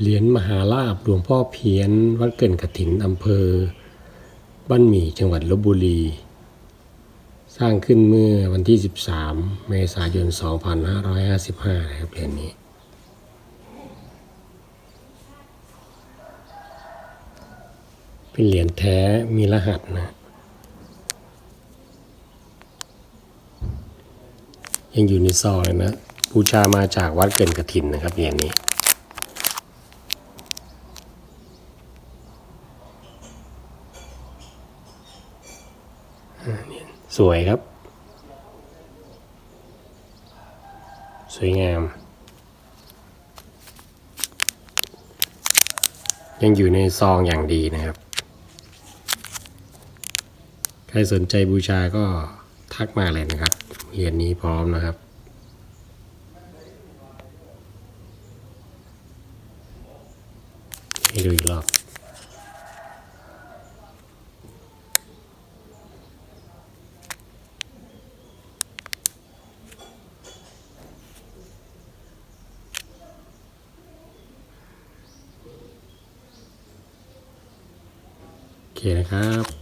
เหรียญมหาลาบหลวงพ่อเพี้ยนวัดเกินกฐินอำเภอ บ้านหมี่จังหวัดลบบุรี สร้างขึ้นเมื่อวันที่ 13 เมษายน 2555 นะครับเหรียญนี้ เป็นเหรียญแท้มีรหัสนะ ยังอยู่ในซองเลยนะบูชามาจากวัดเกินกฐินนะครับเหรียญนี้ สวยครับ สวยงาม ยังอยู่ในซองอย่างดีนะครับ ใครสนใจบูชาก็ทักมาเลยนะครับ เหรียญนี้พร้อมนะครับให้ดูอีกรอบ เคนะครับ